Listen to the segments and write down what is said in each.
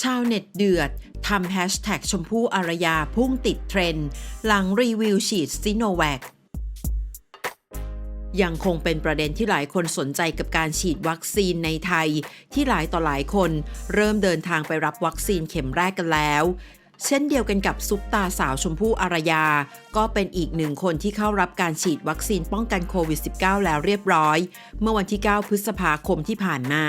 ชาวเน็ตเดือดทำแฮชแท็กชมพู่อารยาพุ่งติดเทรนด์ หลังรีวิวฉีดซิโนแวคยังคงเป็นประเด็นที่หลายคนสนใจกับการฉีดวัคซีนในไทย ที่หลายต่อหลายคน เริ่มเดินทางไปรับวัคซีนเข็มแรกกันแล้ว เช่นเดียวกันกับซุปตาสาวชมพู่อารยา ก็เป็นอีกหนึ่งคนที่เข้ารับการฉีดวัคซีนป้องกันโควิด -19 แล้วเรียบร้อย เมื่อวันที่ 9 พฤษภาคมที่ผ่านมา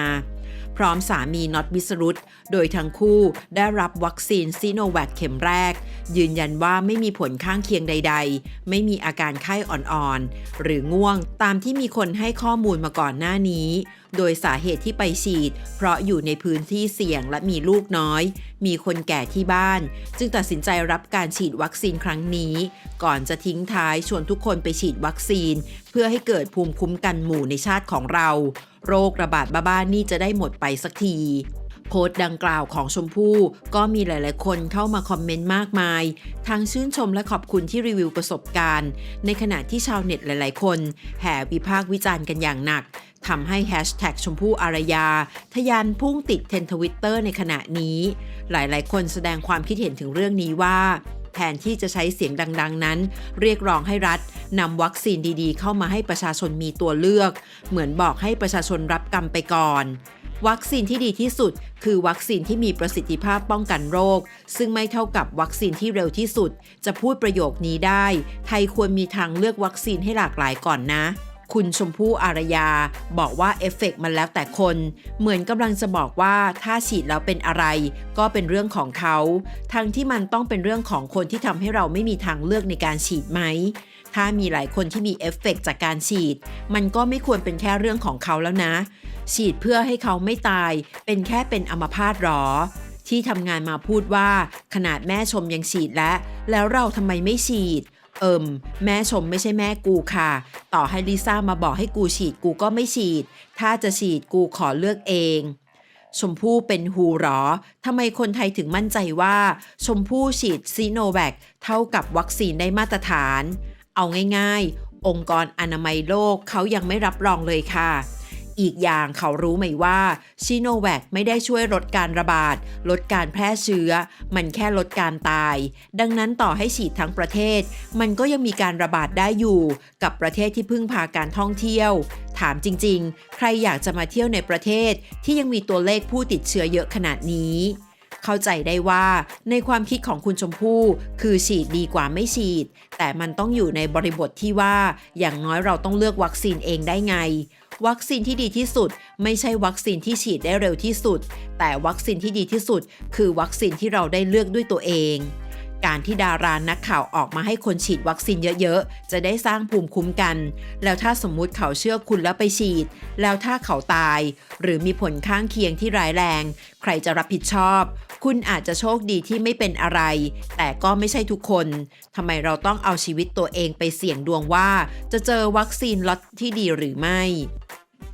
พร้อมสามีน็อตวิสรุตโดยทั้งคู่ได้รับวัคซีนซีโนแวคเข็มแรก ยืนยันว่าไม่มีผลข้างเคียงใด ๆ ไม่มีอาการไข้อ่อนๆ หรือง่วงตามที่มีคนให้ข้อมูลมาก่อนหน้านี้ โดยสาเหตุที่ไปฉีด เพราะอยู่ในพื้นที่เสี่ยงและมีลูกน้อย มีคนแก่ที่บ้าน จึงตัดสินใจรับการฉีดวัคซีนครั้งนี้ ก่อนจะทิ้งท้ายชวนทุกคนไปฉีดวัคซีน เพื่อให้เกิดภูมิคุ้มกันหมู่ในชาติของเรา โรคระบาดบ้าๆนี่จะได้หมดไปสักที โพสต์ดังกล่าวของชมพู่ก็มีหลาย ๆ คนเข้ามาคอมเมนต์มากมาย ทั้งชื่นชมและขอบคุณที่รีวิวประสบการณ์ ในขณะที่ชาวเน็ตหลาย ๆ คน แห่วิพากษ์วิจารณ์กันอย่างหนักทำให้แฮชแท็กชมพู่อารยาทะยานพุ่งติดเทนทวิตเตอร์ในขณะนี้ หลายๆ คนแสดงความคิดเห็นถึงเรื่องนี้ว่า แทนที่จะใช้เสียงดังๆนั้น เรียกร้องให้รัฐนำวัคซีนดีๆ เข้ามาให้ประชาชนมีตัวเลือก เหมือนบอกให้ประชาชนรับกรรมไปก่อน วัคซีนที่ดีที่สุด คือวัคซีนที่มีประสิทธิภาพป้องกันโรค ซึ่งไม่เท่ากับวัคซีนที่เร็วที่สุด จะพูดประโยคนี้ได้ ไทยควรมีทางเลือกวัคซีนให้หลากหลายก่อนนะ คุณชมพู่อารยา บอกว่าเอฟเฟกต์มันแล้วแต่คน เหมือนกำลังจะบอกว่าถ้าฉีดแล้วเป็นอะไร ก็เป็นเรื่องของเขา ทั้งที่มันต้องเป็นเรื่องของคนที่ทำให้เราไม่มีทางเลือกในการฉีดไหม ถ้ามีหลายคนที่มีเอฟเฟกต์จากการฉีด มันก็ไม่ควรเป็นแค่เรื่องของเขาแล้วนะ ฉีดเพื่อให้เขาไม่ตาย เป็นแค่เป็นอัมพาตหรอที่ทำงานมาพูดว่า ขนาดแม่ชมยังฉีดแล้ว แล้วเราทำไมไม่ฉีด เอิมแม่ชมไม่ใช่แม่กูค่ะ ต่อให้ลิซ่ามาบอกให้กูฉีดกูก็ไม่ฉีด ถ้าจะฉีดกูขอเลือกเอง ชมพู่เป็นฮูหรอทำไมคนไทยถึงมั่นใจว่า ชมพู่ฉีดซีโนแวคเท่ากับวัคซีนได้มาตรฐาน เอาง่ายๆ องค์กรอนามัยโลกเขายังไม่รับรองเลยค่ะ อีกอย่างเขารู้ไหมว่าชิโนแวคไม่ได้ช่วยลดการระบาด ลดการแพร่เชื้อ มันแค่ลดการตาย ดังนั้นต่อให้ฉีดทั้งประเทศ มันก็ยังมีการระบาดได้อยู่ กับประเทศที่พึ่งพาการท่องเที่ยว ถามจริงๆ ใครอยากจะมาเที่ยวในประเทศที่ยังมีตัวเลขผู้ติดเชื้อเยอะขนาดนี้เข้าใจได้ว่าในความคิดของคุณชมพู่คือฉีดดีกว่าไม่ฉีด แต่มันต้องอยู่ในบริบทที่ว่าอย่างน้อยเราต้องเลือกวัคซีนเองได้ไง วัคซีนที่ดีที่สุด ไม่ใช่วัคซีนที่ฉีดได้เร็วที่สุด แต่วัคซีนที่ดีที่สุด คือวัคซีนที่เราได้เลือกด้วยตัวเอง การที่ดารานักข่าวออกมาให้คนฉีดวัคซีนเยอะๆ จะได้สร้างภูมิคุ้มกัน แล้วถ้าสมมุติเขาเชื่อคุณแล้วไปฉีด แล้วถ้าเขาตาย หรือมีผลข้างเคียงที่ร้ายแรง ใครจะรับผิดชอบ คุณอาจจะโชคดีที่ไม่เป็นอะไร แต่ก็ไม่ใช่ทุกคนทำไมเราต้องเอาชีวิตตัวเองไปเสี่ยงดวงว่า จะเจอวัคซีนล็อตที่ดีหรือไม่